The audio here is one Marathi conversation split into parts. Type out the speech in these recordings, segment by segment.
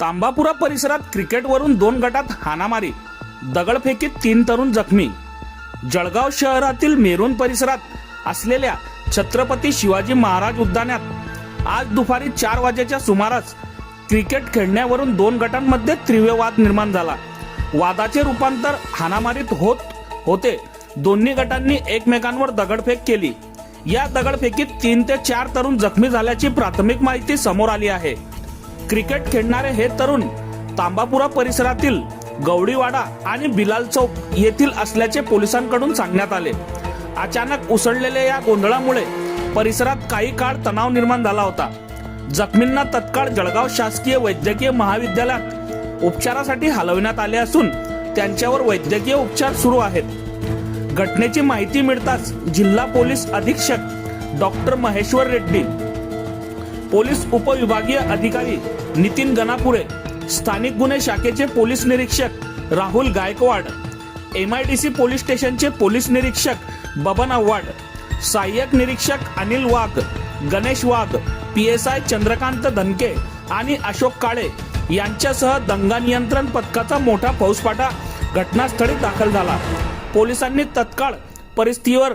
तांबापुरा परिसरात क्रिकेटवरून दोन गटात हाणामारी दगडफेकीत तीन तरुण जखमी. जळगाव शहरातील मेरून परिसरात असलेल्या छत्रपती शिवाजी महाराज उद्यानात आज दुपारी चार वाजेच्या सुमारास क्रिकेट खेळण्यावरून दोन गटांमध्ये तीव्र वाद निर्माण झाला. वादाचे रूपांतर हाणामारीत होत होते. दोन्ही गटांनी एकमेकांवर दगडफेक केली. या दगडफेकीत तीन ते चार तरुण जखमी झाल्याची प्राथमिक माहिती समोर आली आहे. क्रिकेट खेळणारे हे तरुण तांबापुरा परिसरातील गवडीवाडा आणि बिलाल चौक येथील असल्याचे पोलिसांकडून सांगण्यात आले. अचानक उसळलेल्या या गोंधळामुळे परिसरात काही काळ तणाव निर्माण झाला होता. जखमींना तत्काळ जळगाव शासकीय वैद्यकीय महाविद्यालयात उपचारासाठी हलवण्यात आले असून त्यांच्यावर वैद्यकीय उपचार सुरू आहेत. घटनेची माहिती मिळताच जिल्हा पोलीस अधीक्षक डॉक्टर महेश्वर रेड्डी पोलीस उपविभागीय अधिकारी नितीन गणापुरे स्थानिक गुन्हे शाखेचे पोलीस निरीक्षक राहुल गायकवाड एमआयडीसी पोलीस स्टेशनचे पोलीस निरीक्षक बबन आव्हाड सहाय्यक निरीक्षक Anil Wagh Ganesh Wagh P S I Chandrakant Dhanke आणि अशोक काळे यांच्यासह दंगा नियंत्रण पथकाचा मोठा फौजफाटा घटनास्थळी दाखल झाला. पोलिसांनी तत्काळ परिस्थितीवर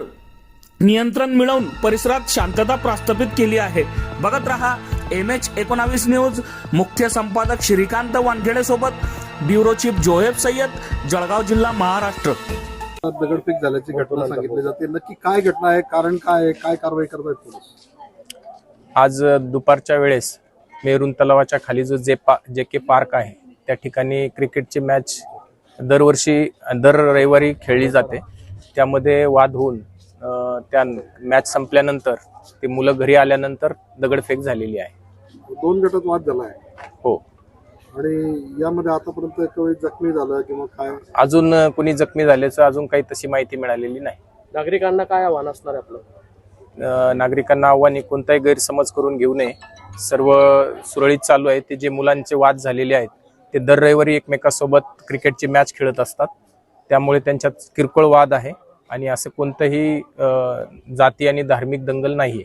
नियंत्रण मिळवून परिसरात शांतता प्रस्थापित केली आहे. बघत रहा एम एच एकोणावीस न्यूज मुख्य संपादक श्रीकांत वानखेडे सोबत ब्युरो चीफ जोहेब सय्यद जळगाव जिल्हा महाराष्ट्र. दगडफेक झाल्याची घटना सांगितली जाते. नक्की काय घटना आहे? कारण काय आहे? काय कारवाई करत आहेत पोलीस? आज दुपारच्या वेळेस मेरून तलावाच्या खाली जो जे पा जे के पार्क आहे त्या ठिकाणी क्रिकेटची मॅच दरवर्षी दर रविवारी खेळली जाते. त्यामध्ये वाद होऊन त्या मॅच संपल्यानंतर ते मुलं घरी आल्यानंतर दगडफेक झालेली आहे. दोन गटात वाद झाला आहे. हो. आणि यामध्ये आतापर्यंत काही जखमी झालं किंवा काय? अजून कोणी जखमी झाल्याचं अजून काही तशी माहिती मिळालेली नाही. नागरिकांना काय आव्हान असणार आहे आपलं? नागरिकांना आव्हाने कोणताही गैरसमज करून घेऊ नये. सर्व सुरळीत चालू आहे ते जे मुलांचे वाद झालेले आहेत ते दर रविवारी एकमेकासोबत क्रिकेटची मॅच खेळत असतात. त्यामुळे त्यांच्यात किरकोळ वाद आहे. आणि असं कोणतंही जाती आणि धार्मिक दंगल नाहीये.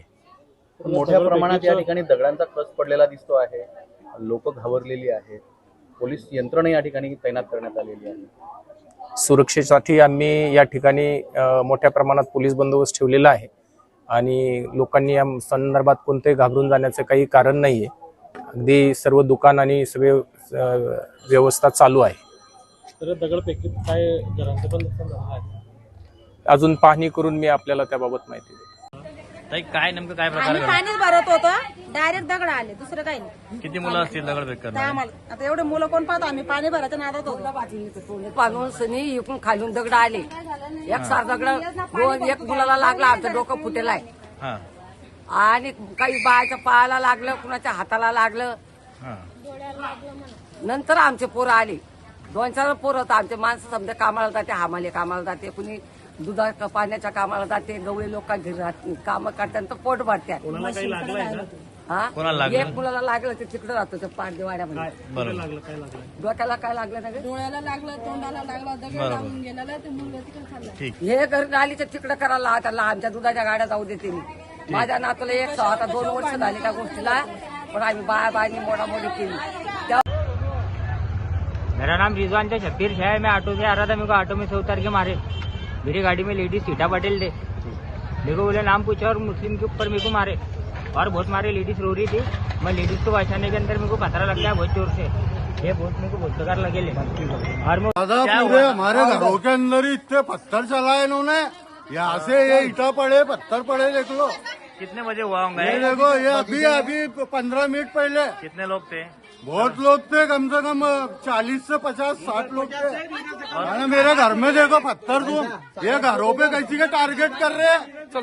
मोठ्या प्रमाणात या ठिकाणी दगडांचा खच पडलेला दिसतो आहे? लोक घाबरलेली आहेत. पोलीस यंत्रणा या ठिकाणी तैनात करण्यात आलेली आहे. सुरक्षेसाठी आम्ही या ठिकाणी मोठ्या प्रमाणात पोलीस बंदोबस्त ठेवलेला आहे. आणि लोकांनी या संदर्भात कोणतेही घाबरून जाण्याचं काही कारण नाहीये. अगदी सर्व दुकान आणि सगळे व्यवस्था चालू आहे. तर दगडफेकीत काय घरांचं पण नुकसान झालं आहे? अजून पाहणी करून मी आपल्याला त्याबाबत माहिती देतो. ताई काय नेमकं काय प्रकार आम्ही पाणीच भरत होतो. डायरेक्ट दगड आले. दुसरं काही नाही. किती मुलं असतील दगडफेक तर करणार आम्हाला. आता एवढे मुलं कोण पाहतो? आम्ही पाणी भरायच्या नादात होतो. पाणून सनी इकडून खालून दगड आले. एक सार दगड दोन एक मुलाला लागला आमचं डोकं फुटेल आहे हा. आणि काही बायाच्या पायाला लागलं कुणाच्या हाताला लागलं. हा. नंतर आमचे पोरं आले. दोन चार पोरं होतं. आमचे माणसं समजा कामाला जाते हामाले कामाला जाते. कुणी दुधा पाण्याच्या कामाला जाते गवळे लोक घरी राहत काम करतात तर पोट भरतात हा? कोणाला लागलं? एक मुलाला लागलं ते तिकडे राहतो ते पाठदेवाड्यामध्ये बरोबर. डोक्याला काय लागलं ना ग? डोळ्याला लागलं तोंडाला लागलं दगड लागून गेलेला ते मुलगा तिकडे खाल्ला हे घर नालीच्या तिकडे करायला त्याला आमच्या दुधाच्या गाड्या जाऊ देते मी. माझ्या नातूला एक सहा आता दोन वर्ष झाली त्या गोष्टीला पण आम्ही बाया बायांनी मोडामोडी केली. त्या मेरा नाम रिजवान थे शब्बीर शाह है मैं ऑटो से आ रहा था मेरे को ऑटो में से उतर के मारे। मेरी गाड़ी में लेडीज़ सीटा पटेल थे। मेरे को बोले नाम पूछा और मुस्लिम के ऊपर मेरे को मारे। और बहुत मारे लेडीज़ रो रही थी। मैं लेडीज़ को बचाने के अंदर मेरे को खतरा लग गया बहुत ज़ोर से। ये बहुत मेरे को बहुत बेकार लगे ले। और दादा पूरे हमारे घरों के अंदर ही इतने पत्थर चलाए इन्होंने। यहाँ से ये ईटा पड़े पत्थर पड़े देख लो। कितने बजे हुआ होंगे? देखो ये अभी अभी पंद्रह मिनट पहले। कितने लोग थे? बहुत लोग थे कम से कम चालीस से पचास साठ लोग थे। मैंने मेरे घर में देखो पत्थर तुम ये घरों पे कैसी का टारगेट कर रहे हैं।